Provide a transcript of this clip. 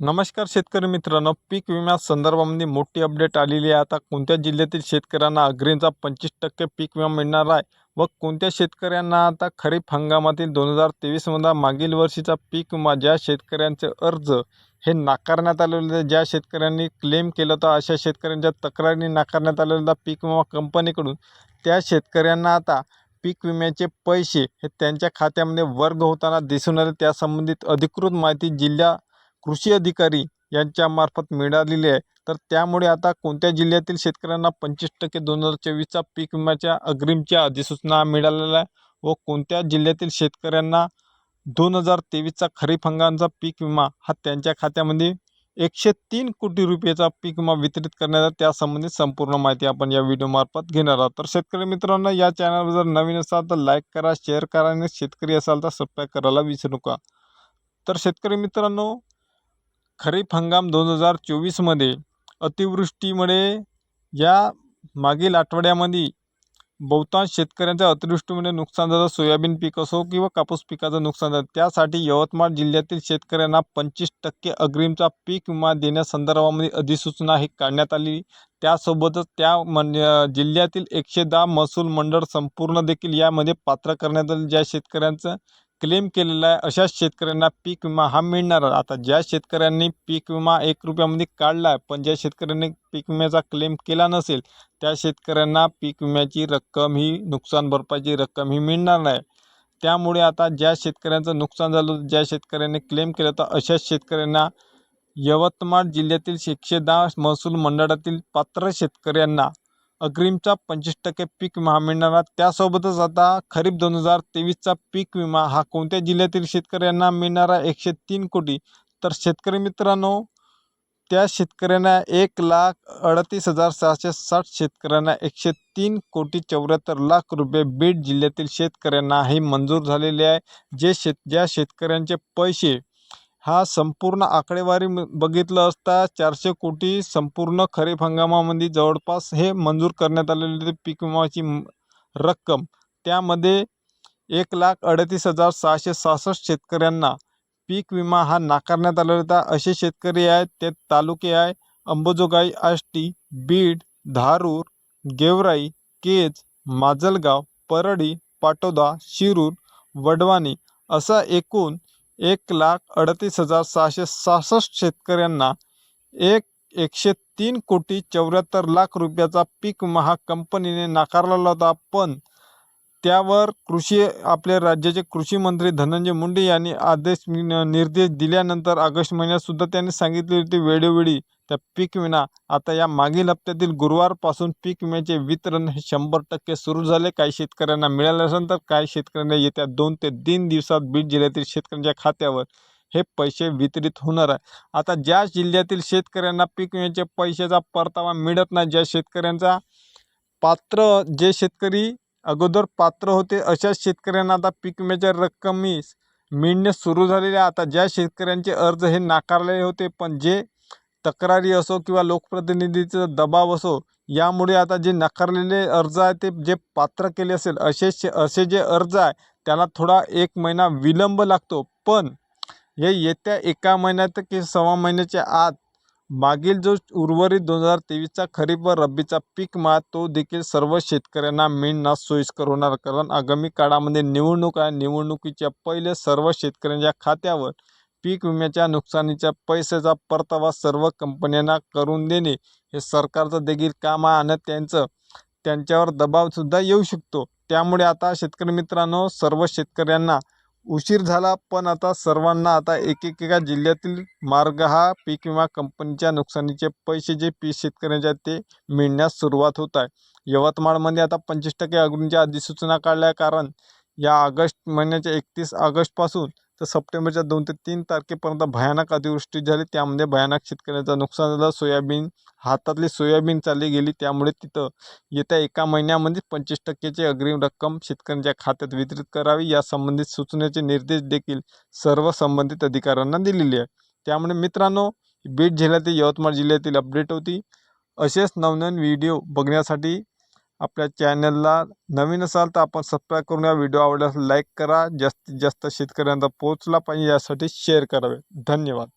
नमस्कार शेतकरी मित्रांनो पीक विम्या संदर्भामध्ये मोठी अपडेट आलेली आहे. आता कोणत्या जिल्ह्यातील शेतकऱ्यांना अग्रिमचा पंचवीस टक्के पीक विमा मिळणार आहे व कोणत्या शेतकऱ्यांना आता खरीप हंगामातील दोन हजार तेवीसमधला मागील वर्षीचा पीक विमा ज्या शेतकऱ्यांचे अर्ज हे नाकारण्यात आलेले ज्या शेतकऱ्यांनी क्लेम केलं होतं अशा शेतकऱ्यांच्या तक्रारी नाकारण्यात आलेला पीक विमा कंपनीकडून त्या शेतकऱ्यांना आता पीक विम्याचे पैसे हे त्यांच्या खात्यामध्ये वर्ग होताना दिसून आले. त्यासंबंधित अधिकृत माहिती जिल्हा कृषी अधिकारी यांच्यामार्फत मिळालेली आहे. तर त्यामुळे आता कोणत्या जिल्ह्यातील शेतकऱ्यांना पंचवीस टक्के दोन हजार चोवीसचा पीक विम्याच्या अग्रिमच्या अधिसूचना मिळालेल्या आहे व कोणत्या जिल्ह्यातील शेतकऱ्यांना दोन हजार तेवीसचा खरीप हंगामचा पीक विमा हा त्यांच्या खात्यामध्ये एकशे तीन कोटी रुपयाचा पीक विमा वितरित करण्यात आला त्यासंबंधित संपूर्ण माहिती आपण या व्हिडिओमार्फत घेणार आहोत. तर शेतकरी मित्रांनो या चॅनलवर जर नवीन असाल तर लाईक करा शेअर करा आणि शेतकरी असाल तर सबस्क्राईब करायला विसरू नका. तर शेतकरी मित्रांनो खरीप हंगाम दोन हजार चोवीसमध्ये अतिवृष्टीमुळे या मागील आठवड्यामध्ये बहुतांश शेतकऱ्यांच्या अतिवृष्टीमुळे नुकसान झालं. सोयाबीन पीक असो किंवा कापूस पिकाचं नुकसान झालं. त्यासाठी यवतमाळ जिल्ह्यातील शेतकऱ्यांना पंचवीस टक्के अग्रिमचा पीक विमा देण्यासंदर्भामध्ये अधिसूचना ही काढण्यात आली. त्यासोबतच त्या मन जिल्ह्यातील एकशे दहा महसूल मंडळ संपूर्ण देखील यामध्ये पात्र करण्यात आले. ज्या शेतकऱ्यांचं क्लेम केलेला आहे अशाच शेतकऱ्यांना पीक विमा हा मिळणार आहे. आता ज्या शेतकऱ्यांनी पीक विमा एक रुपयामध्ये काढला आहे पण ज्या शेतकऱ्यांनी पीक विम्याचा क्लेम केला नसेल त्या शेतकऱ्यांना पीक विम्याची रक्कम ही नुकसान भरपाईची रक्कम ही मिळणार नाही त्यामुळे आता ज्या शेतकऱ्यांचं नुकसान झालं होतं, ज्या शेतकऱ्यांनी क्लेम केलं तर अशाच शेतकऱ्यांना यवतमाळ जिल्ह्यातील एकशे दहा महसूल मंडळातील पात्र शेतकऱ्यांना अग्रिमचा पंचवीस टक्के पीक विमा मिळणार. त्यासोबतच आता खरीप दोन हजार तेवीसचा पीक विमा हा कोणत्या जिल्ह्यातील शेतकऱ्यांना मिळणार आहे? एकशे तीन कोटी. तर शेतकरी मित्रांनो त्या शेतकऱ्यांना एक लाख अडतीस हजार सहाशे साठ शेतकऱ्यांना एकशे तीन कोटी चौऱ्याहत्तर लाख रुपये बीड जिल्ह्यातील शेतकऱ्यांना हे मंजूर झालेले आहे. जे शेत ज्या शेतकऱ्यांचे पैसे हा संपूर्ण आकडेवारी म- बघितलं असता चारशे कोटी संपूर्ण खरीप हंगामामध्ये जवळपास हे मंजूर करण्यात आलेले पीक विमाची रक्कम. त्यामध्ये एक लाख अडतीस हजार सहाशे सहासष्ट शेतकऱ्यांना पीक विमा हा नाकारण्यात आलेला होता. असे शेतकरी आहेत ते तालुके आहे अंबोजोगाई आष्टी बीड धारूर गेवराई केज माजलगाव परळी पाटोदा शिरूर वडवाणी असा एकूण एक लाख अडतीस हजार सहाशे सहासष्ट शेतकऱ्यांना एक एकशे तीन कोटी चौऱ्याहत्तर लाख रुपयाचा पीक विमा हा कंपनीने नाकारलेला होता. पण त्यावर कृषी आपल्या राज्याचे कृषी मंत्री धनंजय मुंडे यांनी आदेश निर्देश दिल्यानंतर ऑगस्ट महिन्यात सुद्धा त्यांनी सांगितले होते वेळोवेळी त्या पीक विमा आता या मागील हप्त्यातील गुरुवारपासून पीक विम्याचे वितरण हे शंभर टक्के सुरू झाले. काही शेतकऱ्यांना मिळाले असेल तर काही शेतकऱ्यांना येत्या दोन ते तीन दिवसात बीड जिल्ह्यातील शेतकऱ्यांच्या खात्यावर हे पैसे वितरित होणार आहे. आता ज्या जिल्ह्यातील शेतकऱ्यांना पीक विम्याच्या पैशाचा परतावा मिळत नाही ज्या शेतकऱ्यांचा पात्र जे शेतकरी अगोदर पात्र होते. अशाच शेतकऱ्यांना आता पीक विम्याच्या रक्कमी मिळणे सुरू झालेले आहे. आता ज्या शेतकऱ्यांचे अर्ज हे नाकारलेले होते पण जे तक्रारी असो किंवा लोकप्रतिनिधीचा दबाव असो यामुळे आता जे नाकारलेले अर्ज आहे ते जे पात्र केले असेल असे शे- असे जे अर्ज आहे त्याला थोडा एक महिना विलंब लागतो. पण हे येत्या एका महिन्यात की सव्वा महिन्याच्या आत मागील जो उर्वरित दोन हजार तेवीसचा खरीप व रब्बीचा पीक मा तो देखील सर्व शेतकऱ्यांना मिळणं सोयीस्कर होणार कारण आगामी काळामध्ये निवडणूक आहे निवडणुकीच्या पहिले सर्व शेतकऱ्यांच्या खात्यावर पीक विम्याच्या नुकसानीच्या पैशाचा परतावा सर्व कंपन्यांना करून देणे हे सरकारचं देखील काम आहे आणि त्यांचं त्यांच्यावर दबावसुद्धा येऊ शकतो. त्यामुळे आता शेतकरी मित्रांनो सर्व शेतकऱ्यांना उशीर झाला पण आता सर्वांना आता एक जिल्ह्यातील मार्ग हा पीक विमा कंपनीच्या नुकसानीचे पैसे जे पीक शेतकऱ्यांच्या आहेत ते मिळण्यास सुरुवात होत आहे. यवतमाळमध्ये आता पंचवीस टक्के अग्नीच्या अधिसूचना काढल्या कारण या ऑगस्ट महिन्याच्या एकतीस ऑगस्टपासून तर सप्टेंबरच्या दोन ते तीन तारखेपर्यंत भयानक अतिवृष्टी झाली. त्यामध्ये भयानक शेतकऱ्यांचं नुकसान झालं. सोयाबीन हातातली सोयाबीन चालली गेली. त्यामुळे तिथं येत्या एका महिन्यामध्ये पंचवीस टक्क्याची अग्रिम रक्कम शेतकऱ्यांच्या खात्यात वितरित करावी. या संबंधित सूचनेचे निर्देश देखील सर्व संबंधित अधिकाऱ्यांना दिलेले आहे त्यामुळे मित्रांनो बीड जिल्ह्यातील यवतमाळ जिल्ह्यातील अपडेट होती. असेच नवनवीन व्हिडिओ बघण्यासाठी आपल्या चॅनलला नवीन असाल तर आपण सबस्क्राईब करून या व्हिडिओ आवडल्यास लाईक करा. जास्तीत जास्त शेतकऱ्यांना पोहोचला पाहिजे यासाठी शेअर करावे. धन्यवाद.